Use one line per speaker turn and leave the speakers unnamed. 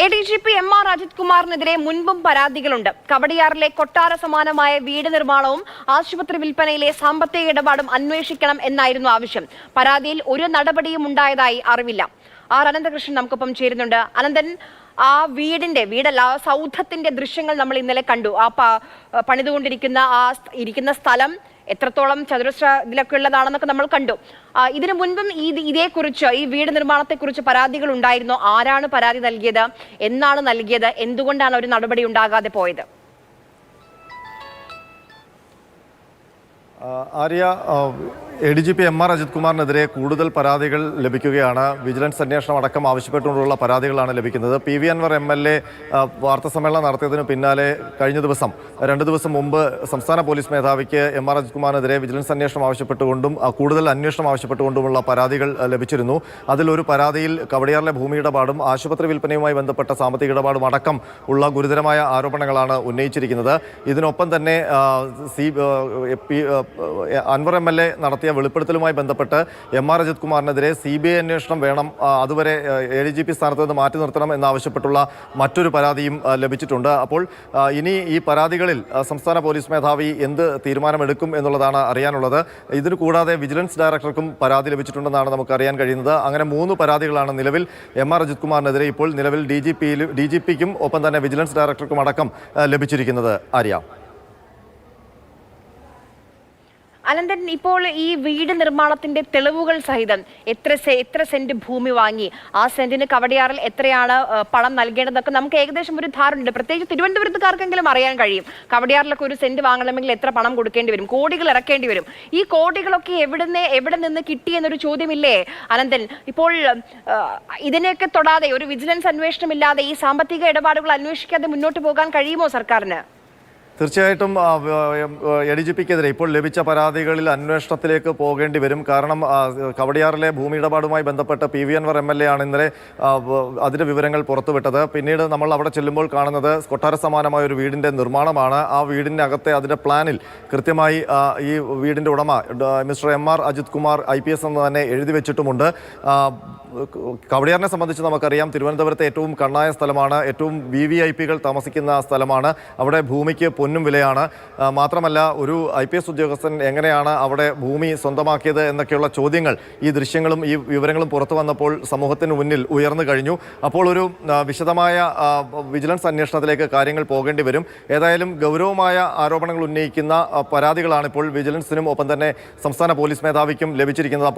A D G P M R Ajith കുമാറിനെതിരെ മുൻപും പരാതികളുണ്ട്. കവടിയാറിലെ കൊട്ടാര സമാനമായ വീട് നിർമ്മാണവും ആശുപത്രി വിൽപ്പനയിലെ സാമ്പത്തിക ഇടപാടും അന്വേഷിക്കണം എന്നായിരുന്നു ആവശ്യം. പരാതിയിൽ ഒരു നടപടിയും ഉണ്ടായതായി അറിവില്ല. ആർ അനന്തകൃഷ്ണൻ നമുക്കൊപ്പം ചേരുന്നുണ്ട്. അനന്തൻ ആ വീടിന്റെ വീടല്ല ആ സൗധത്തിന്റെ ദൃശ്യങ്ങൾ നമ്മൾ ഇന്നലെ കണ്ടു. ആ പണിതുകൊണ്ടിരിക്കുന്ന ആ ഇരിക്കുന്ന സ്ഥലം എത്രത്തോളം ചതുരശ്ര ഇതിലൊക്കെ ഉള്ളതാണെന്നൊക്കെ നമ്മൾ കണ്ടു. ഇതിനു മുൻപും ഈ ഇതേക്കുറിച്ച് ഈ വീട് നിർമ്മാണത്തെക്കുറിച്ച് പരാതികൾ ഉണ്ടായിരുന്നു. ആരാണ് പരാതി നൽകിയത്? എന്നാണ് നൽകിയത്? എന്തുകൊണ്ടാണ് ഒരു നടപടി ഉണ്ടാകാതെ പോയത്?
Arya A D G P M R Ajith കുമാറിനെതിരെ കൂടുതൽ പരാതികൾ ലഭിക്കുകയാണ്. വിജിലൻസ് അന്വേഷണം അടക്കം ആവശ്യപ്പെട്ടുകൊണ്ടുള്ള പരാതികളാണ് ലഭിക്കുന്നത്. P V Anvar M L A വാർത്താ സമ്മേളനം നടത്തിയതിനു പിന്നാലെ കഴിഞ്ഞ ദിവസം രണ്ട് ദിവസം മുമ്പ് സംസ്ഥാന പോലീസ് മേധാവിക്ക് എം ആർ അജിത് കുമാറിനെതിരെ വിജിലൻസ് അന്വേഷണം ആവശ്യപ്പെട്ടുകൊണ്ടും കൂടുതൽ അന്വേഷണം ആവശ്യപ്പെട്ടുകൊണ്ടുമുള്ള പരാതികൾ ലഭിച്ചിരുന്നു. അതിലൊരു പരാതിയിൽ കവടിയാറിലെ ഭൂമി ഇടപാടും ആശുപത്രി വിൽപ്പനയുമായി ബന്ധപ്പെട്ട സാമ്പത്തിക ഇടപാടും അടക്കം ഉള്ള ഗുരുതരമായ ആരോപണങ്ങളാണ് ഉന്നയിച്ചിരിക്കുന്നത്. ഇതിനൊപ്പം തന്നെ C Anvar M L A നടത്തിയ വെളിപ്പെടുത്തലുമായി ബന്ധപ്പെട്ട് എം ആർ അജിത് കുമാറിനെതിരെ സി ബി ഐ അന്വേഷണം വേണം അതുവരെ എ ഡി ജി പി സ്ഥാനത്ത് നിന്ന് മാറ്റി നിർത്തണം എന്നാവശ്യപ്പെട്ടുള്ള മറ്റൊരു പരാതിയും ലഭിച്ചിട്ടുണ്ട്. അപ്പോൾ ഇനി ഈ പരാതികളിൽ സംസ്ഥാന പോലീസ് മേധാവി എന്ത് തീരുമാനമെടുക്കും എന്നുള്ളതാണ് അറിയാനുള്ളത്. ഇതിന് കൂടാതെ വിജിലൻസ് ഡയറക്ടർക്കും പരാതി ലഭിച്ചിട്ടുണ്ടെന്നാണ് നമുക്ക് അറിയാൻ കഴിയുന്നത്. അങ്ങനെ മൂന്ന് പരാതികളാണ് നിലവിൽ എം ആർ അജിത് കുമാറിനെതിരെ ഇപ്പോൾ നിലവിൽ ഡി ജി പിയിലും ഡി ജി പിക്കും ഒപ്പം തന്നെ വിജിലൻസ് ഡയറക്ടർക്കും അടക്കം ലഭിച്ചിരിക്കുന്നത്. ആര്യ?
അനന്തൻ ഇപ്പോൾ ഈ വീട് നിർമ്മാണത്തിന്റെ തെളിവുകൾ സഹിതം എത്ര എത്ര സെന്റ് ഭൂമി വാങ്ങി? ആ സെന്റിന് കവടിയാറിൽ എത്രയാണ് പണം നൽകേണ്ടതൊക്കെ നമുക്ക് ഏകദേശം ഒരു ധാരണയുണ്ട്. പ്രത്യേകിച്ച് തിരുവനന്തപുരത്തുകാർക്കെങ്കിലും അറിയാൻ കഴിയും. കവടിയാറിലൊക്കെ ഒരു സെന്റ് വാങ്ങണമെങ്കിൽ എത്ര പണം കൊടുക്കേണ്ടി വരും? കോടികൾ ഇറക്കേണ്ടി വരും. ഈ കോടികളൊക്കെ എവിടുന്ന് എവിടെ നിന്ന് കിട്ടി എന്നൊരു ചോദ്യമില്ലേ? അനന്തൻ ഇപ്പോൾ ഇതിനെയൊക്കെ തൊടാതെ ഒരു വിജിലൻസ് അന്വേഷണം ഇല്ലാതെ ഈ സാമ്പത്തിക ഇടപാടുകൾ അന്വേഷിക്കാതെ മുന്നോട്ട് പോകാൻ കഴിയുമോ സർക്കാരിന്?
തീർച്ചയായിട്ടും എ ഡി ജി പിക്കെതിരെ ഇപ്പോൾ ലഭിച്ച പരാതികളിൽ അന്വേഷണത്തിലേക്ക് പോകേണ്ടി വരും. കാരണം കവടിയാറിലെ ഭൂമി ഇടപാടുമായി ബന്ധപ്പെട്ട് P V Anvar M L A ആണ് ഇന്നലെ അതിന്റെ വിവരങ്ങൾ പുറത്തുവിട്ടത്. പിന്നീട് നമ്മൾ അവിടെ ചെല്ലുമ്പോൾ കാണുന്നത് കൊട്ടാര സമാനമായ ഒരു വീടിന്റെ നിർമ്മാണമാണ്. ആ വീടിന്റെ അകത്തെ അതിന്റെ പ്ലാനിൽ കൃത്യമായി ഈ വീടിന്റെ ഉടമ mister M R Ajith Kumar I P S എന്ന് തന്നെ എഴുതി വെച്ചിട്ടുമുണ്ട്. കവടിയാറിനെ സംബന്ധിച്ച് നമുക്കറിയാം തിരുവനന്തപുരത്തെ ഏറ്റവും കണ്ണായ സ്ഥലമാണ്. ഏറ്റവും വി വി ഐ പികൾ താമസിക്കുന്ന സ്ഥലമാണ്. അവിടെ ഭൂമിക്ക് പൊന്നും വിലയാണ്. മാത്രമല്ല ഒരു ഐ പി എസ് ഉദ്യോഗസ്ഥൻ എങ്ങനെയാണ് അവിടെ ഭൂമി സ്വന്തമാക്കിയത് എന്നൊക്കെയുള്ള ചോദ്യങ്ങൾ ഈ ദൃശ്യങ്ങളും ഈ വിവരങ്ങളും പുറത്തു വന്നപ്പോൾ സമൂഹത്തിന് മുന്നിൽ ഉയർന്നു കഴിഞ്ഞു. അപ്പോൾ ഒരു വിശദമായ വിജിലൻസ് അന്വേഷണത്തിലേക്ക് കാര്യങ്ങൾ പോകേണ്ടി വരും. ഏതായാലും ഗൗരവമായ ആരോപണങ്ങൾ ഉന്നയിക്കുന്ന പരാതികളാണിപ്പോൾ വിജിലൻസിനും ഒപ്പം തന്നെ സംസ്ഥാന പോലീസ് മേധാവിക്കും ലഭിച്ചിരിക്കുന്നത്.